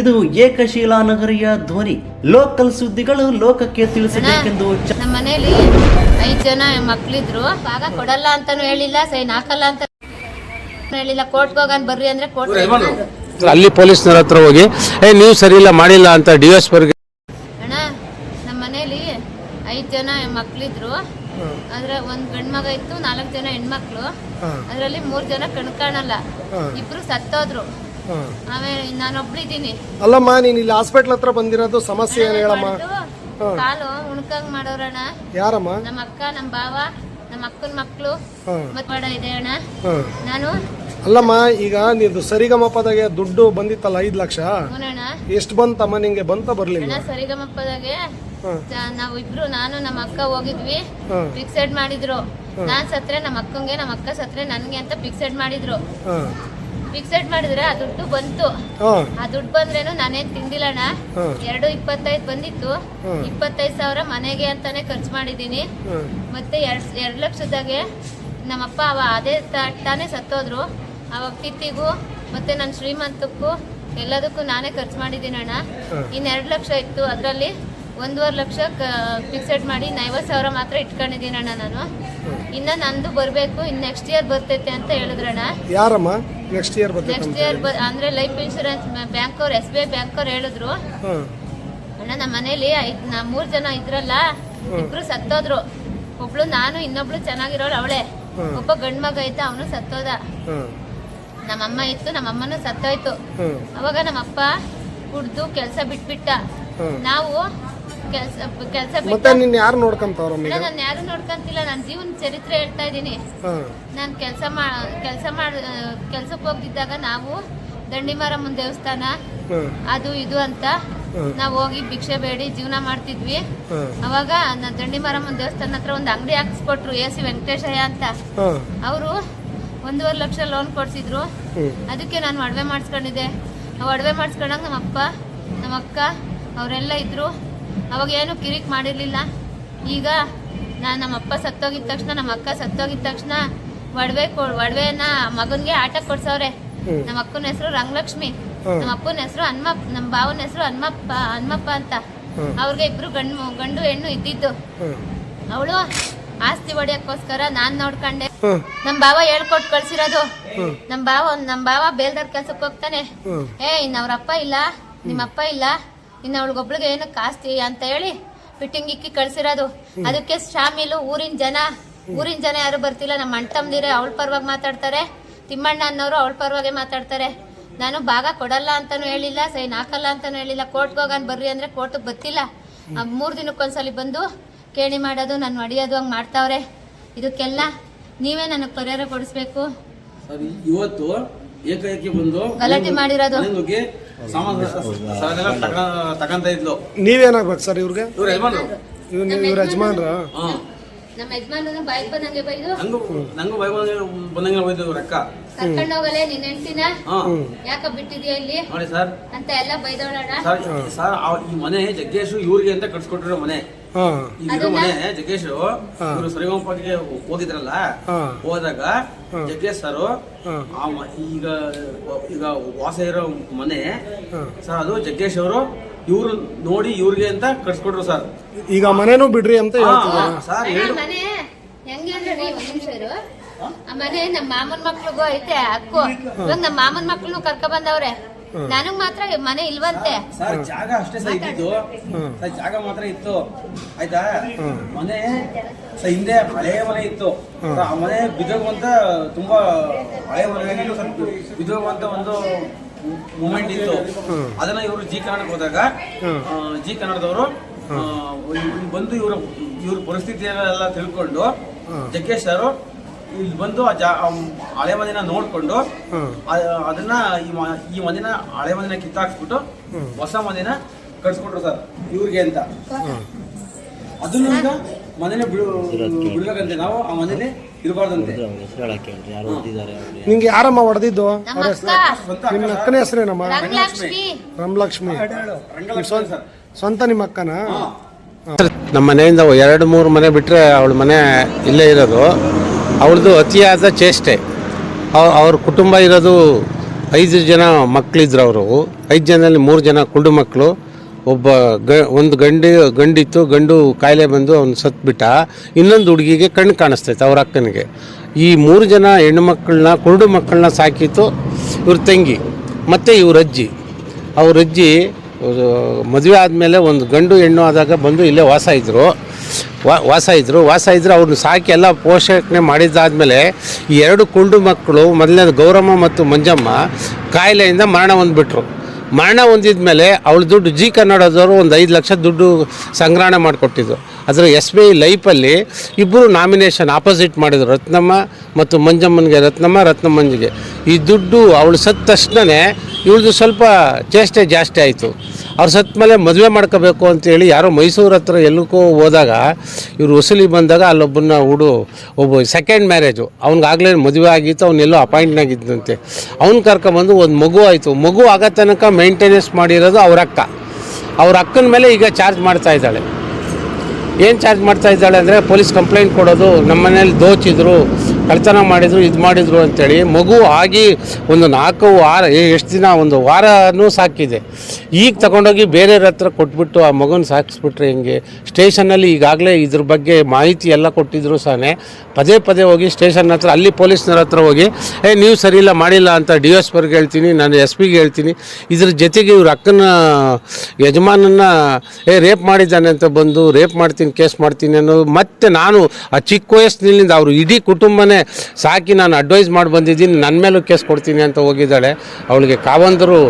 ಇದು ಏಕಶೀಲಾ ನಗರಿಯ ಧ್ವನಿ. ಲೋಕಲ್ ಸುದ್ದಿಗಳು ಲೋಕಕ್ಕೆ ತಿಳಿಸಬೇಕೆಂದು ನಮ್ಮ ಮನೆಯಲ್ಲಿ ಐದ್ ಜನ ಮಕ್ಳಿದ್ರು ಭಾಗ ಕೊಡಲ್ಲ ಅಂತಾನು ಹೇಳಿಲ್ಲ ಸೈನ್ ಹಾಕಲ್ಲ ಅಂತ ಹೇಳಿಲ್ಲ. ಕೋರ್ಟ್ ಹೋಗನ್ ಬರ್ರಿ ಅಂದ್ರೆ ಕೋರ್ಟ್ ಅಲ್ಲಿ ಪೊಲೀಸ್ನವ್ರ ಹತ್ರ ಹೋಗಿ ಏ ನೀವು ಸರಿ ಇಲ್ಲ ಮಾಡಿಲ್ಲ ಅಂತ ಡಿ ಎಸ್ ವರ್ಗೆ ಅಣ್ಣ ನಮ್ಮ ಮನೆಯಲ್ಲಿ ಐದ್ ಜನ ಮಕ್ಳಿದ್ರು. ಅಂದ್ರೆ ಒಂದ್ ಗಂಡ್ ಮಗ ಇತ್ತು ನಾಲ್ಕು ಜನ ಹೆಣ್ಮಕ್ಳು. ಅದ್ರಲ್ಲಿ ಮೂರ್ ಜನ ಕಣ್ಕಾಣಲ್ಲ. ಇಬ್ರು ಸತ್ತೋದ್ರು. ಆಮೇಲೆ ನಾನೊಬ್ಳಿದೀನಿ ಅಲ್ಲಮ್ಮ ನೀನ್ ಇಲ್ಲಿ ಹಾಸ್ಪಿಟ್ಲ್ ಹತ್ರ ಬಂದಿರೋದು ಸಮಸ್ಯೆ ಏನು ಹೇಳಮ್ಮ? ಕಾಲು ಉಣ್ಕಂಗ್ ಮಾಡೋರಣ್ಣ ಯಾರಮ್ಮ? ನಮ್ಮ ಅಕ್ಕ ನಮ್ಮ ಬಾವ ನಮ್ಮ ಅಕ್ಕನ ಮಕ್ಕಳು ಹಾ. ಇದೆ ಅಣ್ಣ. ನಾನು. ಅಲ್ಲಮ್ಮ ಈಗ ನೀನು ಸರಿಗಮಪದಾಗೆ ದುಡ್ಡು ಬಂದಿತ್ತಲ್ಲ ಐದ್ ಲಕ್ಷ? ಎಷ್ಟು ಬಂತಮ್ಮ ನಿಂಗೆ? ಬಂತ ಬರ್ಲಿಲ್ಲ? ಸರಿಗಮಪದಾಗೆ. ನಾವು ಇಬ್ರು ನಾನು ನಮ್ಮ ಅಕ್ಕ ಹೋಗಿದ್ವಿ. ಫಿಕ್ಸೆಡ್ ಮಾಡಿದ್ರು. ನಾನ್ ಸತ್ರೆ ನಮ್ಮ ಅಕ್ಕಂಗೆ ನಮ್ಮ ಅಕ್ಕ ಸತ್ರೆ ನನ್ಗೆ ಅಂತ ಫಿಕ್ಸೆಡ್ ಮಾಡಿದ್ರು. ಫಿಕ್ಸೆಡ್ ಮಾಡಿದ್ರೆ ಆ ದುಡ್ಡು ಬಂತು. ಆ ದುಡ್ಡು ಬಂದ್ರೇನು ನಾನೇನ್ ತಿಂದಿಲ್ಲಣ್ಣ. ಎರಡು ಇಪ್ಪತ್ತೈದು ಬಂದಿತ್ತು. ಇಪ್ಪತ್ತೈದು ಸಾವಿರ ಮನೆಗೆ ಅಂತಾನೆ ಖರ್ಚು ಮಾಡಿದೀನಿ ಮತ್ತೆ ಎರಡ್ ಎರಡ್ ಲಕ್ಷದಾಗೆ ನಮ್ಮಪ್ಪ ಅವ ಅದೇ ತಾನೆ ಸತ್ತೋದ್ರು. ಅವಾಗ ಪಿತ್ತಿಗೂ ಮತ್ತೆ ನನ್ನ ಶ್ರೀಮಂತಕ್ಕೂ ಎಲ್ಲದಕ್ಕೂ ನಾನೇ ಖರ್ಚು ಮಾಡಿದ್ದೀನಿ ಅಣ್ಣ ಇನ್ನು ಎರಡು ಲಕ್ಷ ಇತ್ತು. ಅದರಲ್ಲಿ ಒಂದೂವರೆ ಲಕ್ಷ ಫಿಕ್ಸೆಡ್ ಮಾಡಿ ಐವತ್ತು ಸಾವಿರ ಮಾತ್ರ ಇಟ್ಕೊಂಡಿದ್ದೀನಿ ಅಣ್ಣ ನಾನು ಇನ್ನು ನಂದು ಬರಬೇಕು. ಇನ್ನು ನೆಕ್ಸ್ಟ್ ಇಯರ್ ಬರ್ತೈತೆ ಅಂತ ಹೇಳಿದ್ರಣ್ಣ. ಯಾರಮ್ಮ? ನೆಕ್ಸ್ಟ್ ಇಯರ್ ನೆಕ್ಸ್ಟ್ ಇಯರ್ ಅಂದ್ರೆ ಲೈಫ್ ಇನ್ಶೂರೆನ್ಸ್ ಬ್ಯಾಂಕ್ ಅವ್ರು ಎಸ್ ಬಿ ಐ ಬ್ಯಾಂಕ್ ಅವ್ರು ಹೇಳಿದ್ರು ಅಣ್ಣ ನಮ್ಮ ಮನೇಲಿ ಐದ್ ನಾ ಮೂರ್ ಜನ ಇದ್ರಲ್ಲ ಇಬ್ರು ಸತ್ತೋದ್ರು. ಒಬ್ಳು ನಾನು ಇನ್ನೊಬ್ಳು ಚೆನ್ನಾಗಿರೋಳು ಅವಳೆ. ಒಬ್ಬ ಗಂಡ್ ಮಗ ಇದ್ದ ಅವನು ಸತ್ತೋದ. ನಮ್ಮ ನಮ್ಮಮ್ಮ ಇತ್ತು ನಮ್ಮಮ್ಮನೂ ಸತ್ತೋಯ್ತು. ಅವಾಗ ಅವಾಗ ನಮ್ಮಪ್ಪ ಕುಡ್ದು ಕೆಲ್ಸ ಬಿಟ್ಬಿಟ್ಟ. ನಾವು ಕೆಲ್ಸ ಕೆಲ್ಸ ಮತ್ತೆ ನಿನ್ ಯಾರು ನೋಡ್ಕೊಂತವ್ರಮ್ಮ ಈಗ? ನಾನು ಯಾರು ನೋಡ್ಕಂತಿಲ್ಲ ನನ್ನ ಜೀವನ ಚರಿತ್ರೆ ಹೇಳ್ತಾ ಇದ್ದೀನಿ. ನಾನು ಕೆಲಸ ಮಾ ಕೆಲಸ ಮಾಡ ಕೆಲ್ಸಕ್ಕೆ ಹೋಗ್ತಿದ್ದಾಗ ನಾವು ದಂಡಿಮಾರಮ್ಮನ ದೇವಸ್ಥಾನ ಅದು ಇದು ಅಂತ ನಾವ್ ಹೋಗಿ ಭಿಕ್ಷೆ ಬೇಡಿ ಜೀವನ ಮಾಡ್ತಿದ್ವಿ. ಅವಾಗ ನಾ ದಂಡಿಮಾರಮ್ಮನ ದೇವಸ್ಥಾನ ಹತ್ರ ಒಂದು ಅಂಗಡಿ ಹಾಕಿಸ್ಕೊಟ್ರು ಎ ಸಿ ವೆಂಕಟೇಶಯ್ಯ ಅಂತ. ಅವರು ಒಂದೂವರೆ ಲಕ್ಷ ಲೋನ್ ಕೊಡ್ಸಿದ್ರು. ಅದಕ್ಕೆ ನಾನು ಒಡವೆ ಮಾಡಿಸ್ಕೊಂಡಿದ್ದೆ. ಒಡವೆ ಮಾಡಿಸ್ಕೊಂಡಾಗ ನಮ್ಮ ಅಪ್ಪ ನಮ್ಮ ಅಕ್ಕ ಅವರೆಲ್ಲ ಇದ್ರು. ಅವಾಗ ಏನು ಕಿರಿಕ್ ಮಾಡಿರ್ಲಿಲ್ಲ. ಈಗ ನಾನು ನಮ್ಮ ಅಪ್ಪ ಸತ್ತೋಗಿದ ತಕ್ಷಣ ನಮ್ಮ ಅಕ್ಕ ಸತ್ತೋಗಿದ ತಕ್ಷಣ ಒಡವೆ ಒಡವೆನ ಮಗನ್ಗೆ ಆಟ ಕೊಡ್ಸವ್ರೆ. ನಮ್ಮ ಅಕ್ಕನ ಹೆಸರು ರಂಗಲಕ್ಷ್ಮಿ. ನಮ್ಮ ಅಪ್ಪನ ಹೆಸರು ಹನ್ಮಪ್ಪ ನಮ್ಮ ಭಾವನ ಹೆಸರು ಹನ್ಮಪ್ಪ ಹನ್ಮಪ್ಪ ಅಂತ. ಅವ್ರಿಗೆ ಇಬ್ರು ಗಂಡು ಗಂಡು ಹೆಣ್ಣು ಇದ್ದಿದ್ದು. ಅವಳು ಆಸ್ತಿ ಹೊಡಿಯಕ್ಕೋಸ್ಕರ ನಾನ್ ನೋಡ್ಕಂಡೆ. ನಮ್ ಬಾವ ಹೇಳ್ಕೊಟ್ ಕಳ್ಸಿರೋದು. ನಮ್ ಬಾವ ನಮ್ ಬಾವ ಬೇಲ್ದಾರ್ ಕೆಲ್ಸಕ್ ಹೋಗ್ತಾನೆ. ಏ ಇನ್ನ ಅವ್ರ ಅಪ್ಪ ಇಲ್ಲ ನಿಮ್ಮಪ್ಪ ಇಲ್ಲ. ಇನ್ನ ಅವಳಿಗೊಬ್ಳಿಗೆ ಏನು ಕಾಸ್ತಿ ಅಂತ ಹೇಳಿ ಫಿಟ್ಟಿಂಗ್ ಇಕ್ಕಿ ಕಳ್ಸಿರೋದು. ಅದಕ್ಕೆ ಶಾಮಿಲು ಊರಿನ ಜನ ಊರಿನ ಜನ ಯಾರು ಬರ್ತಿಲ್ಲ. ನಮ್ಮ ಅಣ್ತಮ್ದಿರೆ ಅವಳ ಪರವಾಗಿ ಮಾತಾಡ್ತಾರೆ. ತಿಮ್ಮಣ್ಣ ಅನ್ನೋರು ಅವಳ ಪರವಾಗಿ ಮಾತಾಡ್ತಾರೆ. ನಾನು ಭಾಗ ಕೊಡಲ್ಲ ಅಂತಾನು ಹೇಳಿಲ್ಲ ಸೈನ್ ಹಾಕಲ್ಲ ಅಂತಾನು ಹೇಳಿಲ್ಲ. ಕೋರ್ಟ್ಗೆ ಹೋಗನ್ ಬರ್ರಿ ಅಂದ್ರೆ ಕೋರ್ಟ್ಗೆ ಬತ್ತಿಲ್ಲ ಮೂರು ದಿನಕ್ಕೊಂದ್ಸಲಿ ಬಂದು ಕೇಳಿ ಮಾಡೋದು ನಾನು ಹೊಡಿಯೋದು ಹಂಗೆ ಮಾಡ್ತಾವ್ರೆ. ಇದಕ್ಕೆಲ್ಲ ನೀವೇ ನನಗೆ ಪರಿಹಾರ ಕೊಡಿಸ್ಬೇಕು. ಇವತ್ತು ಬಂದು ಗಲಾಟೆ ಮಾಡಿರೋದು. ತಕಂತ ಇದ್ಲು. ನೀವೇನಾಗ್ಬೇಕು ಸರ್ ಇವ್ರಿಗೆ? ಇವ್ರ ಯಜಮಾನ್ರು. ಇವ್ ಇವ್ರ ಯಜಮಾನ್ರ? ಹಾ. ನಮ್ಮ ಯಜಮಾನನು ಬೈಕ್ ಬಂದಂಗೆ ಬೈದು? ನಂಗೂ ನಂಗೂ ಭಯ ಬಂದಂಗೆ ಹೋಯ್ತು ರೊಕ್ಕ ಕರ್ಕೊಂಡು ಹೋಗಲೆ ನಿನ್ನ ಹೆಂಡ್ತಿನ? ಯಾಕ ಬಿಟ್ಟಿದ್ಯಾ ಇಲ್ಲಿ? ನೋಡಿ ಸರ್. ಅಂತ ಎಲ್ಲ ಬೈದವಳಣ್ಣ. ಸರ್ ಸರ್ ಈ ಮನೆ ಜಗ್ಗೇಶು ಇವ್ರಿಗೆ ಅಂತ ಕಟ್ಸ್ಕೊಟ್ಟಿರೋ ಮನೆ. ಈಗಿರೋ ಮನೆ ಜಗ್ಗೇಶ್ ಇವರು ಸರಿಗಮಪಗೆ ಹೋಗಿದ್ರಲ್ಲ. ಹೋದಾಗ ಜಗ್ಗೇಶ್ ಸರ್ ಈಗ ಈಗ ವಾಸ ಇರೋ ಮನೆ. ಸರ್ ಅದು ಜಗ್ಗೇಶ್ ಅವರು ಇವ್ರು ನೋಡಿ ಇವ್ರಿಗೆ ಅಂತ ಕಟ್ಸ್ಕೊಟ್ರು ಸರ್. ಈಗ ಮನೇನು ಬಿಡ್ರಿ ಅಂತ ಸರ್ ಮನೆ ಹೆಂಗೆ ಅಂದ್ರೆ ಇರು ನಮ್ಮ ಮಾಮನ್ ಮಕ್ಳಿಗೂ ಐತೆ ಅಕ್ಕು. ಇವಾಗ ನಮ್ಮ ಮಾಮನ್ ಮಕ್ಳು ಕರ್ಕ ಬಂದವ್ರೆ. ನನಗ್ ಮಾತ್ರ ಮನೆ ಇಲ್ವಂತೆ. ಸರ್ ಜಾಗ ಅಷ್ಟೇ ಸರ್ ಇದ್ದಿದ್ದು. ಸರ್ ಜಾಗ ಮಾತ್ರ ಇತ್ತು. ಆಯ್ತಾ? ಮನೆ ಸರ್ ಹಿಂದೆ ಹಳೆ ಮನೆ ಇತ್ತು. ಸರ್, ಆ ಮನೆ ಬಿದ್ದೋಗುವಂತ ತುಂಬಾ ಹಳೆ ಮನೆ ಸರ್. ಬಿದ್ದೋಗುವಂತ ಒಂದು ಮೂಮೆಂಟ್ ಇತ್ತು. ಅದನ್ನ ಇವರು ಜಿ ಕನ್ನಡಕ್ಕೆ ಹೋದಾಗ ಜಿ ಕನ್ನಡದವರು ಬಂದು ಇವರ ಇವ್ರ ಪರಿಸ್ಥಿತಿಯನ್ನೆಲ್ಲ ಎಲ್ಲ ತಿಳ್ಕೊಂಡು ಜಗ್ಗೇಶ್ ಸರ್ ಇಲ್ಲಿ ಬಂದು ಆ ಜಾ ಆ ಹಳೆ ಮನೆನ ನೋಡ್ಕೊಂಡು ಅದನ್ನ ಈ ಮ- ಈ ಮನೆನ ಹಳೆ ಮನೆನ ಕಿತ್ತಾಕ್ಸ್ಬಿಟ್ಟು ಹೊಸ ಮನೆನ ಕಟ್ಸ್ಕೊಟ್ರು ಸರ್ ಇವ್ರಿಗೆ ಅಂತ. ಅದನ್ನು ಈಗ ಮನೆನ ಬಿಡು ಬಿಡ್ಬೇಕಂತೆ ನಾವು ಆ ಮನೇಲಿ ಇರಬಾರ್ದಂತೆ. ನಿಂಗೆ ಯಾರಮ್ಮ ಹೊಡೆದಿದ್ದು? ನಮ್ಮ ಅಕ್ಕ. ಸ್ವಂತ ನಿಮ್ಮ ಅಕ್ಕನ ಹೆಸರೇನಮ್ಮ ರಂಗಲಕ್ಷ್ಮಿ. ರಾಮಲಕ್ಷ್ಮಿ ರಂಗಲಕ್ಷ್ಮಿ ಸರ್. ಸ್ವಂತ ನಿಮ್ಮ ಅಕ್ಕನ? ನಮ್ಮ ಮನೆಯಿಂದ ಎರಡು ಮೂರು ಮನೆ ಬಿಟ್ಟರೆ ಅವಳ ಮನೆ ಇಲ್ಲೇ ಇರೋದು. ಅವಳದು ಅತಿಯಾದ ಚೇಷ್ಟೆ. ಅವ್- ಅವ್ರ ಕುಟುಂಬ ಇರೋದು ಐದು ಜನ ಮಕ್ಕಳಿದ್ರು ಅವರು. ಐದು ಜನದಲ್ಲಿ ಮೂರು ಜನ ಕುಂಡು ಮಕ್ಕಳು ಒಬ್ಬ ಗ ಒಂದು ಗಂಡಿ, ಗಂಡಿತ್ತು, ಗಂಡು ಕಾಯಿಲೆ ಬಂದು ಅವ್ನು ಸತ್ಬಿಟ್ಟ. ಇನ್ನೊಂದು ಹುಡುಗಿಗೆ ಕಣ್ಣು ಕಾಣಿಸ್ತೈತೆ ಅವ್ರ ಅಕ್ಕನಿಗೆ. ಈ ಮೂರು ಜನ ಹೆಣ್ಣು ಮಕ್ಕಳನ್ನ ಕುರುಡು ಮಕ್ಕಳನ್ನ ಸಾಕಿತ್ತು ಇವ್ರ ತಂಗಿ, ಮತ್ತು ಇವ್ರ ಅಜ್ಜಿ. ಅವ್ರ ಅಜ್ಜಿ ಮದುವೆ ಆದಮೇಲೆ ಒಂದು ಗಂಡು ಹೆಣ್ಣು ಆದಾಗ ಬಂದು ಇಲ್ಲೇ ವಾಸ ಇದ್ದರು ವಾಸ ಇದ್ದರು ವಾಸ ಇದ್ದರು ಅವ್ರನ್ನ ಸಾಕಿ ಎಲ್ಲ ಪೋಷಣೆ ಮಾಡಿದ್ದಾದಮೇಲೆ ಈ ಎರಡು ಕುಂಡು ಮಕ್ಕಳು, ಮೊದಲನೇದು ಗೌರಮ್ಮ ಮತ್ತು ಮಂಜಮ್ಮ ಕಾಯಿಲೆಯಿಂದ ಮರಣ ಹೊಂದ್ಬಿಟ್ರು. ಮರಣ ಹೊಂದಿದ ಮೇಲೆ ಅವಳ ದುಡ್ಡು ಜಿ ಕನ್ನಡದವರು ಒಂದು ಐದು ಲಕ್ಷ ದುಡ್ಡು ಸಂಗ್ರಹಣೆ ಮಾಡಿಕೊಟ್ಟಿದ್ರು. ಅದರ ಎಸ್ ಬಿ ಐ ಲೈಫಲ್ಲಿ ಇಬ್ಬರು ನಾಮಿನೇಷನ್ ಆಪೋಸಿಟ್ ಮಾಡಿದರು, ರತ್ನಮ್ಮ ಮತ್ತು ಮಂಜಮ್ಮನಿಗೆ, ರತ್ನಮ್ಮ, ರತ್ನಮ್ಮನಿಗೆ. ಈ ದುಡ್ಡು ಅವಳು ಸತ್ತ ತಕ್ಷಣವೇ ಇವಳದು ಸ್ವಲ್ಪ ಚೇಷ್ಟೆ ಜಾಸ್ತಿ ಆಯಿತು. ಅವ್ರು ಸತ್ತ ಮೇಲೆ ಮದುವೆ ಮಾಡ್ಕೋಬೇಕು ಅಂತೇಳಿ ಯಾರೋ ಮೈಸೂರು ಹತ್ರ ಎಲ್ಲಕ್ಕೋ ಹೋದಾಗ ಇವರು ವಸೂಲಿ ಬಂದಾಗ ಅಲ್ಲೊಬ್ಬನ ಹುಡು, ಒಬ್ಬ ಸೆಕೆಂಡ್ ಮ್ಯಾರೇಜು ಅವ್ನಿಗಾಗಲೇ ಮದುವೆ ಆಗಿತ್ತು ಅವನ್ನೆಲ್ಲೋ ಅಪಾಯಿಂಟ್ ಆಗಿದ್ದಂತೆ ಅವ್ನು ಕರ್ಕೊಂಬಂದು ಒಂದು ಮಗು ಆಯಿತು. ಮಗು ಆಗೋ ತನಕ ಮೇಂಟೆನೆನ್ಸ್ ಮಾಡಿರೋದು ಅವ್ರ ಅಕ್ಕ. ಅವ್ರ ಅಕ್ಕನ ಮೇಲೆ ಈಗ ಚಾರ್ಜ್ ಮಾಡ್ತಾ ಇದ್ದಾಳೆ. ಏನು ಚಾರ್ಜ್ ಮಾಡ್ತಾ ಇದ್ದಾಳೆ ಅಂದರೆ, ಪೊಲೀಸ್ ಕಂಪ್ಲೇಂಟ್ ಕೊಡೋದು ನಮ್ಮ ಮನೇಲಿ ದೋಚಿದ್ರು ಕಳ್ತನ ಮಾಡಿದ್ರು, ಇದು ಮಾಡಿದ್ರು ಅಂತೇಳಿ ಮಗು ಆಗಿ ಒಂದು ನಾಲ್ಕು ವಾರ ಎಷ್ಟು ದಿನ, ಒಂದು ವಾರನೂ ಸಾಕಿದೆ. ಈಗ ತಗೊಂಡೋಗಿ ಬೇರೆಯವ್ರ ಹತ್ರ ಕೊಟ್ಬಿಟ್ಟು ಆ ಮಗುನ ಸಾಕಿಸ್ಬಿಟ್ರೆ ಹೆಂಗೆ? ಸ್ಟೇಷನಲ್ಲಿ ಈಗಾಗಲೇ ಇದ್ರ ಬಗ್ಗೆ ಮಾಹಿತಿ ಎಲ್ಲ ಕೊಟ್ಟಿದ್ರು ಸಹನೆ ಪದೇ ಪದೇ ಹೋಗಿ ಸ್ಟೇಷನ್ ಹತ್ರ, ಅಲ್ಲಿ ಪೊಲೀಸ್ನವ್ರ ಹತ್ರ ಹೋಗಿ, ಏ, ನೀವು ಸರಿ ಇಲ್ಲ, ಮಾಡಿಲ್ಲ ಅಂತ ಡಿ ಎಸ್ ಪರ್ಗೆ ಹೇಳ್ತೀನಿ, ನಾನು ಎಸ್ ಪಿಗೆ ಹೇಳ್ತೀನಿ. ಇದ್ರ ಜೊತೆಗೆ ಇವ್ರ ಅಕ್ಕನ ಯಜಮಾನನ್ನ, ಏ, ರೇಪ್ ಮಾಡಿದ್ದಾನೆ ಅಂತ ಬಂದು, ರೇಪ್ ಮಾಡ್ತೀನಿ, ಕೇಸ್ ಮಾಡ್ತೀನಿ ಅನ್ನೋದು ಮತ್ತೆ ನಾನು ಆ ಚಿಕ್ಕ ವಯಸ್ಸಿನಿಂದ ಅವರು ಇಡೀ ಕುಟುಂಬನೇ ಸಾಕಿ ನಾನು ಅಡ್ವೈಸ್ ಮಾಡಿ ಬಂದಿದ್ದೀನಿ ನನ್ನ ಮೇಲೂ ಕೇಸ್ ಕೊಡ್ತೀನಿ ಅಂತ ಹೋಗಿದ್ದಾಳೆ. ಅವಳಿಗೆ ಕಾವಂದರು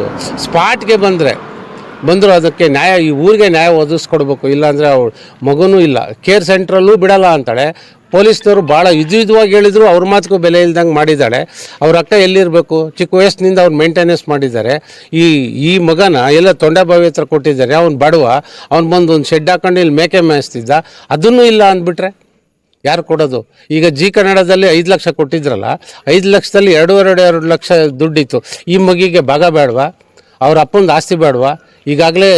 ಸ್ಪಾಟ್ಗೆ ಬಂದರೆ, ಬಂದರು ಅದಕ್ಕೆ ನ್ಯಾಯ, ಈ ಊರಿಗೆ ನ್ಯಾಯ ಒದಗಿಸ್ಕೊಡ್ಬೇಕು, ಇಲ್ಲಾಂದರೆ ಅವಳು ಮಗನೂ ಇಲ್ಲ. ಕೇರ್ ಸೆಂಟ್ರಲ್ಲೂ ಬಿಡಲ್ಲ ಅಂತಾಳೆ. ಪೊಲೀಸ್ನವರು ಭಾಳ ಇದುವಾಗಿ ಹೇಳಿದ್ರು, ಅವ್ರ ಮಾತಿಗೂ ಬೆಲೆ ಇಲ್ದಂಗೆ ಮಾಡಿದ್ದಾಳೆ. ಅವ್ರ ಅಕ್ಕ ಎಲ್ಲಿರಬೇಕು? ಚಿಕ್ಕ ವಯಸ್ಸಿನಿಂದ ಅವ್ರು ಮೇಂಟೆನೆನ್ಸ್ ಮಾಡಿದ್ದಾರೆ. ಈ ಈ ಮಗನ ಎಲ್ಲ ತೊಂಡೆಬಾವಿ ಹತ್ರ ಕೊಟ್ಟಿದ್ದಾರೆ. ಅವ್ನು ಬಡವ, ಅವ್ನು ಬಂದು ಒಂದು ಶೆಡ್ ಹಾಕೊಂಡು ಇಲ್ಲಿ ಮೇಕೆ ಮೇಯಿಸ್ತಿದ್ದ. ಅದನ್ನೂ ಇಲ್ಲ ಅಂದ್ಬಿಟ್ರೆ? ಯಾರು ಕೊಡೋದು? ಈಗ ಜಿ ಕನ್ನಡದಲ್ಲಿ ಐದು ಲಕ್ಷ ಕೊಟ್ಟಿದ್ರಲ್ಲ, ಐದು ಲಕ್ಷದಲ್ಲಿ ಎರಡೂವರೆ, ಎರಡು ಲಕ್ಷ ದುಡ್ಡಿತ್ತು. ಈ ಮಗಿಗೆ ಭಾಗ ಬೇಡವಾ? ಅವ್ರ ಅಪ್ಪಂದು ಆಸ್ತಿ ಬೇಡವಾ? ಈಗಾಗಲೇ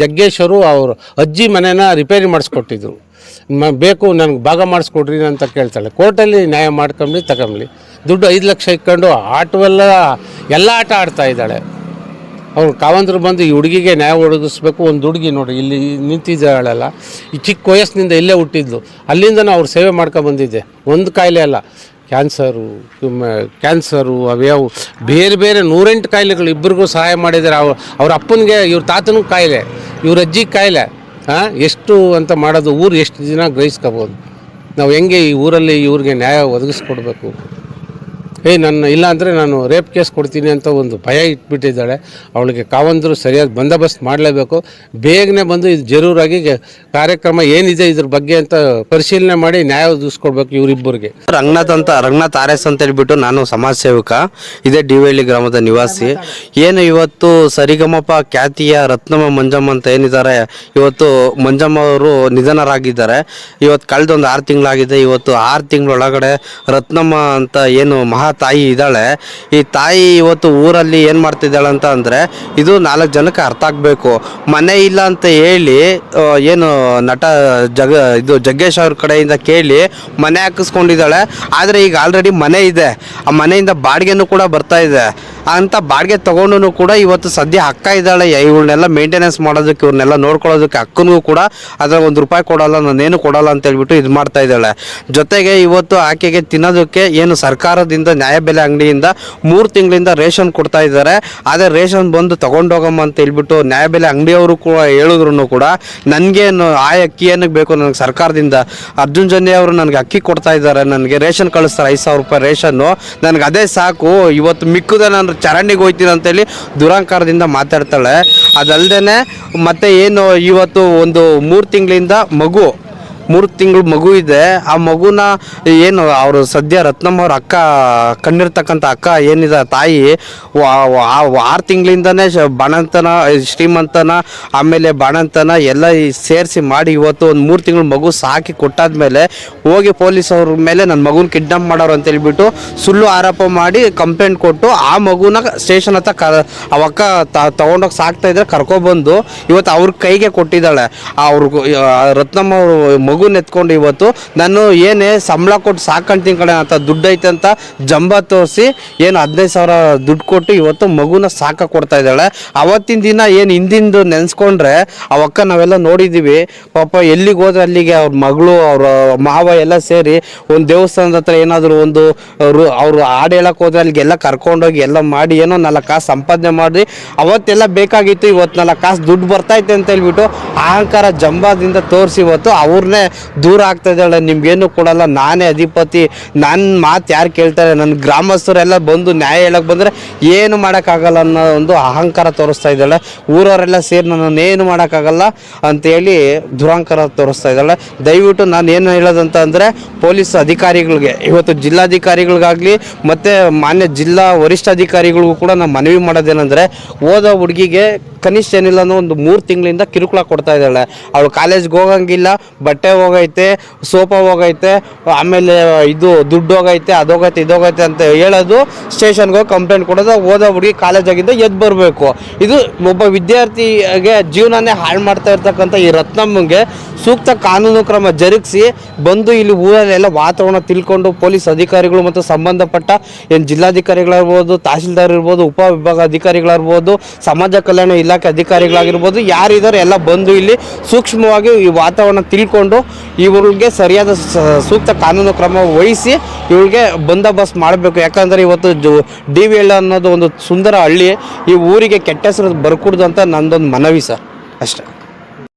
ಜಗ್ಗೇಶ್ವರು ಅವರು ಅಜ್ಜಿ ಮನೇನ ರಿಪೇರಿ ಮಾಡಿಸ್ಕೊಟ್ಟಿದ್ರು. ಮ, ಬೇಕು, ನನಗೆ ಭಾಗ ಮಾಡಿಸ್ಕೊಡ್ರಿ ಅಂತ ಕೇಳ್ತಾಳೆ. ಕೋರ್ಟಲ್ಲಿ ನ್ಯಾಯ ಮಾಡ್ಕೊಂಬ್ಲಿ ತಗೊಂಬ್ಲಿ ದುಡ್ಡು ಐದು ಲಕ್ಷ ಇಟ್ಕೊಂಡು ಆಟವೆಲ್ಲ, ಎಲ್ಲ ಆಟ ಆಡ್ತಾ ಇದ್ದಾಳೆ. ಅವ್ರು ಕಾವಂತರು ಬಂದು ಈ ಹುಡುಗಿಗೆ ನ್ಯಾಯ ಒದಗಿಸ್ಬೇಕು, ಒಂದು ಹುಡುಗಿ ನೋಡಿ, ಇಲ್ಲಿ ನಿಂತಿದ್ದಾಳೆಲ್ಲ. ಈ ಚಿಕ್ಕ ವಯಸ್ಸಿನಿಂದ ಇಲ್ಲೇ ಹುಟ್ಟಿದ್ಲು. ಅಲ್ಲಿಂದ ಅವ್ರು ಸೇವೆ ಬಂದಿದ್ದೆ. ಒಂದು ಕಾಯಿಲೆ ಅಲ್ಲ. ಕ್ಯಾನ್ಸರು ಕ್ಯಾನ್ಸರು ಅವ್ಯಾವು ಬೇರೆ ಬೇರೆ ನೂರೆಂಟು ಕಾಯಿಲೆಗಳು ಇಬ್ಬರಿಗೂ ಸಹಾಯ ಮಾಡಿದ್ದಾರೆ. ಅವ್ರ ಅವ್ರ ಅಪ್ಪನಿಗೆ, ಇವ್ರ ತಾತನಿಗೆ ಕಾಯಿಲೆ, ಇವ್ರ ಅಜ್ಜಿ ಕಾಯಿಲೆ ಹಾಂ ಎಷ್ಟು ಅಂತ ಮಾಡೋದು, ಊರು ಎಷ್ಟು ದಿನ ಗ್ರಹಿಸ್ಕೋಬೋದು. ನಾವು ಹೆಂಗೆ ಈ ಊರಲ್ಲಿ ಇವ್ರಿಗೆ ನ್ಯಾಯ ಒದಗಿಸ್ಕೊಡ್ಬೇಕು? ಏಯ್ ನನ್ನ ಇಲ್ಲ ಅಂದರೆ ನಾನು ರೇಪ್ ಕೇಸ್ ಕೊಡ್ತೀನಿ ಅಂತ ಒಂದು ಭಯ ಇಟ್ಬಿಟ್ಟಿದ್ದಾಳೆ. ಅವಳಿಗೆ ಕಾವಂದರು ಸರಿಯಾದ ಬಂದೋಬಸ್ತ್ ಮಾಡಲೇಬೇಕು. ಬೇಗನೆ ಬಂದು ಇದು ಜರೂರಾಗಿ ಕಾರ್ಯಕ್ರಮ ಏನಿದೆ ಇದ್ರ ಬಗ್ಗೆ ಅಂತ ಪರಿಶೀಲನೆ ಮಾಡಿ ನ್ಯಾಯ ಒದಗಿಸ್ಕೊಡ್ಬೇಕು ಇವರಿಬ್ಬರಿಗೆ. ರಂಗನಾಥ್ ಅಂತ, ರಂಗನಾಥ್ ಆರ್ ಎಸ್ ಅಂತ ಹೇಳಿಬಿಟ್ಟು ನಾನು ಸಮಾಜ ಸೇವಕ, ಇದೇ ಡಿವಳ್ಳಿ ಗ್ರಾಮದ ನಿವಾಸಿ. ಏನು ಇವತ್ತು ಸರಿಗಮಪ, ಖ್ಯಾತಿಯ ರತ್ನಮ್ಮ ಮಂಜಮ್ಮ ಅಂತ ಏನಿದ್ದಾರೆ, ಇವತ್ತು ಮಂಜಮ್ಮ ಅವರು ನಿಧನರಾಗಿದ್ದಾರೆ. ಇವತ್ತು ಕಳೆದ ಒಂದು ಆರು ತಿಂಗಳಾಗಿದೆ. ಇವತ್ತು ಆರು ತಿಂಗಳೊಳಗಡೆ ರತ್ನಮ್ಮ ಅಂತ ಏನು ಮಹಾ ತಾಯಿ ಇದ್ದಾಳೆ. ಈ ತಾಯಿ ಇವತ್ತು ಊರಲ್ಲಿ ಏನು ಮಾಡ್ತಿದ್ದಾಳೆ ಅಂತ ಅಂದರೆ, ಇದು ನಾಲ್ಕು ಜನಕ್ಕೆ ಅರ್ಥ ಆಗಬೇಕು. ಮನೆ ಇಲ್ಲ ಅಂತ ಹೇಳಿ ಏನು ನಟ ಜಗ, ಇದು ಜಗ್ಗೇಶ್ ಅವ್ರ ಕಡೆಯಿಂದ ಕೇಳಿ ಮನೆ ಹಾಕಿಸ್ಕೊಂಡಿದ್ದಾಳೆ. ಆದರೆ ಈಗ ಆಲ್ರೆಡಿ ಮನೆ ಇದೆ. ಆ ಮನೆಯಿಂದ ಬಾಡಿಗೆನೂ ಕೂಡ ಬರ್ತಾ ಇದೆ. ಅಂತ ಬಾಡಿಗೆ ತಗೊಂಡು ಕೂಡ ಇವತ್ತು ಸದ್ಯ ಅಕ್ಕ ಇದ್ದಾಳೆ. ಇವ್ರನ್ನೆಲ್ಲ ಮೇಂಟೆನೆನ್ಸ್ ಮಾಡೋದಕ್ಕೆ, ಇವ್ರನ್ನೆಲ್ಲ ನೋಡ್ಕೊಳ್ಳೋದಕ್ಕೆ ಅಕ್ಕನಿಗೂ ಕೂಡ ಅದ್ರ ಒಂದು ರೂಪಾಯಿ ಕೊಡೋಲ್ಲ, ನಾನೇನು ಕೊಡೋಲ್ಲ ಅಂತ ಹೇಳ್ಬಿಟ್ಟು ಇದು ಮಾಡ್ತಾ ಇದ್ದಾಳೆ. ಜೊತೆಗೆ ಇವತ್ತು ಆಕೆಗೆ ತಿನ್ನೋದಕ್ಕೆ ಏನು ಸರ್ಕಾರದಿಂದ ನ್ಯಾಯಬೆಲೆ ಅಂಗಡಿಯಿಂದ ಮೂರು ತಿಂಗಳಿಂದ ರೇಷನ್ ಕೊಡ್ತಾ ಇದ್ದಾರೆ. ಆದರೆ ರೇಷನ್ ಬಂದು ತಗೊಂಡೋಗಮ್ಮ ಅಂತ ಹೇಳ್ಬಿಟ್ಟು ನ್ಯಾಯಬೆಲೆ ಅಂಗಡಿಯವರು ಕೂಡ ಹೇಳಿದ್ರು ಕೂಡ ನನಗೇನು ಆ ಅಕ್ಕಿ ಏನಕ್ಕೆ ಬೇಕು ನನಗೆ ಸರ್ಕಾರದಿಂದ? ಅರ್ಜುನ್ ಜನ್ಯ ಅವರು ನನಗೆ ಅಕ್ಕಿ ಕೊಡ್ತಾ ಇದ್ದಾರೆ. ನನಗೆ ರೇಷನ್ ಕಳಿಸ್ತಾರೆ, ಐದು ಸಾವಿರ ರೂಪಾಯಿ ರೇಷನ್ನು. ನನಗೆ ಅದೇ ಸಾಕು, ಇವತ್ತು ಮಿಕ್ಕದ ನಾನು ಚರಂಡಿಗೆ ಹೋಗ್ತೀನಿ ಅಂತೇಳಿ ದುರಂಕಾರದಿಂದ ಮಾತಾಡ್ತಾಳೆ. ಅದಲ್ಲದೆ ಮತ್ತೆ ಏನು ಇವತ್ತು ಒಂದು ಮೂರು ತಿಂಗಳಿಂದ ಮಗು ಮೂರು ತಿಂಗಳು ಮಗು ಇದೆ. ಆ ಮಗುನ ಏನು ಅವರು ಸದ್ಯ ರತ್ನಮ್ಮ ಅವ್ರ ಅಕ್ಕ, ಕಣ್ಣಿರ್ತಕ್ಕಂಥ ಅಕ್ಕ ಏನಿದೆ ತಾಯಿ ಆರು ತಿಂಗಳಿಂದನೇ ಬಾಣಂತನ ಶ್ರೀಮಂತನ, ಆಮೇಲೆ ಬಾಣಂತನ ಎಲ್ಲ ಸೇರಿಸಿ ಮಾಡಿ ಇವತ್ತು ಒಂದು ಮೂರು ತಿಂಗಳು ಮಗು ಸಾಕಿ ಕೊಟ್ಟಾದ್ಮೇಲೆ ಹೋಗಿ ಪೊಲೀಸ್ ಅವ್ರ ಮೇಲೆ ನನ್ನ ಮಗುನ ಕಿಡ್ನಾಪ್ ಮಾಡೋರು ಅಂತ ಹೇಳ್ಬಿಟ್ಟು ಸುಳ್ಳು ಆರೋಪ ಮಾಡಿ ಕಂಪ್ಲೇಂಟ್ ಕೊಟ್ಟು ಆ ಮಗುನ ಸ್ಟೇಷನ್ ಹತ್ರ ಕ ಅವಕ್ಕ ತಗೊಂಡೋಗಿ ಸಾಕ್ತಾ ಇದ್ರೆ ಕರ್ಕೊಬಂದು ಇವತ್ತು ಅವ್ರ ಕೈಗೆ ಕೊಟ್ಟಿದ್ದಾಳೆ. ಅವ್ರಿಗೂ ರತ್ನಮ್ಮ ಅವರು ಮಗುನ ನೆತ್ಕೊಂಡು ಇವತ್ತು ನಾನು ಏನೇ ಸಂಬಳ ಕೊಟ್ಟು ಸಾಕೊಂಡು ಕಡೆ ಅಂತ ದುಡ್ಡು ಐತೆ ಅಂತ ಜಂಬ ತೋರಿಸಿ ಏನು ಹದಿನೈದು ಸಾವಿರ ದುಡ್ಡು ಕೊಟ್ಟು ಇವತ್ತು ಮಗುನ ಸಾಕ ಕೊಡ್ತಾ ಇದ್ದಾಳೆ. ಅವತ್ತಿನ ದಿನ ಏನು ಹಿಂದಿಂದು ನೆನೆಸ್ಕೊಂಡ್ರೆ ಆ ಅಕ್ಕ ನಾವೆಲ್ಲ ನೋಡಿದ್ದೀವಿ. ಪಾಪ ಎಲ್ಲಿಗೆ ಹೋದ್ರೆ ಅಲ್ಲಿಗೆ ಅವ್ರ ಮಗಳು, ಅವ್ರ ಮಾವ ಎಲ್ಲ ಸೇರಿ ಒಂದು ದೇವಸ್ಥಾನದ ಹತ್ರ ಏನಾದರೂ ಒಂದು, ಅವರು ಅವರು ಹಾಡು ಹೇಳಕ್ಕೆ ಹೋದ್ರೆ ಅಲ್ಲಿಗೆಲ್ಲ ಕರ್ಕೊಂಡೋಗಿ ಎಲ್ಲ ಮಾಡಿ ಏನೋ ನಾಲ್ಕು ಕಾಸು ಸಂಪಾದನೆ ಮಾಡಿ. ಅವತ್ತೆಲ್ಲ ಬೇಕಾಗಿತ್ತು, ಇವತ್ತು ನಾಲ್ಕು ಕಾಸು ದುಡ್ಡು ಬರ್ತೈತೆ ಅಂತ ಹೇಳ್ಬಿಟ್ಟು ಅಹಂಕಾರ ಜಂಬಾದಿಂದ ತೋರಿಸಿ ಇವತ್ತು ಅವ್ರನ್ನೇ ದೂರ ಆಗ್ತಾ ಇದ್ದಾಳೆ ನಿಮ್ಗೇನು ಕೊಡಲ್ಲ? ನಾನೇ ಅಧಿಪತಿ ನನ್ನ ಮಾತು ಯಾರು ಕೇಳ್ತಾರೆ? ನನ್ನ ಗ್ರಾಮಸ್ಥರೆಲ್ಲ ಬಂದು ನ್ಯಾಯ ಹೇಳಕ್ಕೆ ಬಂದರೆ ಏನು ಮಾಡೋಕ್ಕಾಗಲ್ಲ ಅನ್ನೋ ಒಂದು ಅಹಂಕಾರ ತೋರಿಸ್ತಾ ಇದ್ದಾಳೆ ಊರವರೆಲ್ಲ ಸೇರಿ ನನ್ನನ್ನು ಏನು ಮಾಡೋಕ್ಕಾಗಲ್ಲ ಅಂತೇಳಿ ದುರಾಂಕಾರ ತೋರಿಸ್ತಾ ಇದ್ದಾಳೆ ದಯವಿಟ್ಟು ನಾನು ಏನು ಹೇಳೋದಂತ ಅಂದರೆ ಪೊಲೀಸ್ ಅಧಿಕಾರಿಗಳಿಗೆ, ಇವತ್ತು ಜಿಲ್ಲಾಧಿಕಾರಿಗಳಿಗಾಗಲಿ ಮತ್ತು ಮಾನ್ಯ ಜಿಲ್ಲಾ ವರಿಷ್ಠಾಧಿಕಾರಿಗಳಿಗೂ ಕೂಡ ನಾನು ಮನವಿ ಮಾಡೋದೇನೆಂದರೆ, ಓದೋ ಹುಡುಗಿಗೆ ಕನಿಷ್ಠ ಏನಿಲ್ಲ ಅನ್ನೋ ಒಂದು ಮೂರು ತಿಂಗಳಿಂದ ಕಿರುಕುಳ ಕೊಡ್ತಾ ಇದ್ದಾಳೆ. ಅವಳು ಕಾಲೇಜ್ಗೆ ಹೋಗಂಗಿಲ್ಲ, ಬಟ್ಟೆ ಹೋಗೈತೆ ಸೋಪ ಹೋಗೈತೆ, ಆಮೇಲೆ ಇದು ದುಡ್ಡು ಹೋಗೈತೆ ಅದೋಗೈತೆ ಇದೋಗೈತೆ ಅಂತ ಹೇಳೋದು ಸ್ಟೇಷನ್ಗೆ ಹೋಗಿ ಕಂಪ್ಲೇಂಟ್ ಕೊಡೋದು, ಓದೋ ಹುಡುಗಿ ಕಾಲೇಜಾಗಿಂದ ಎದ್ದು ಬರಬೇಕು. ಇದು ಒಬ್ಬ ವಿದ್ಯಾರ್ಥಿಗೆ ಜೀವನನೇ ಹಾಳು ಮಾಡ್ತಾ ಇರ್ತಕ್ಕಂಥ ಈ ರತ್ನಮ್ಮಂಗೆ ಸೂಕ್ತ ಕಾನೂನು ಕ್ರಮ ಜರುಗಿಸಿ ಬಂದು ಇಲ್ಲಿ ಊರಲ್ಲೆಲ್ಲ ವಾತಾವರಣ ತಿಳ್ಕೊಂಡು ಪೊಲೀಸ್ ಅಧಿಕಾರಿಗಳು ಮತ್ತು ಸಂಬಂಧಪಟ್ಟ ಏನು ಜಿಲ್ಲಾಧಿಕಾರಿಗಳಿರ್ಬೋದು, ತಹಸೀಲ್ದಾರ್ ಇರ್ಬೋದು, ಉಪ ವಿಭಾಗ ಅಧಿಕಾರಿಗಳಿರ್ಬೋದು ಸಮಾಜ ಕಲ್ಯಾಣ ಅಧಿಕಾರಿಗಳಾಗಿರ್ಬೋದು, ಯಾರಿದ್ದಾರೆ ಎಲ್ಲ ಬಂದು ಇಲ್ಲಿ ಸೂಕ್ಷ್ಮವಾಗಿ ಈ ವಾತಾವರಣ ತಿಳ್ಕೊಂಡು ಇವ್ರಿಗೆ ಸರಿಯಾದ ಸೂಕ್ತ ಕಾನೂನು ಕ್ರಮ ವಹಿಸಿ ಇವ್ರಿಗೆ ಬಂದೋಬಸ್ತ್ ಮಾಡಬೇಕು. ಯಾಕಂದರೆ ಇವತ್ತು ಜು, ಡಿ ವಿ ಎಲ್ ಅನ್ನೋದು ಒಂದು ಸುಂದರ ಹಳ್ಳಿ. ಈ ಊರಿಗೆ ಕೆಟ್ಟ ಹೆಸರು ಬರ್ಕೂಡ್ದು ಅಂತ ನಂದೊಂದು ಮನವಿ ಸರ್. ಅಷ್ಟೇ.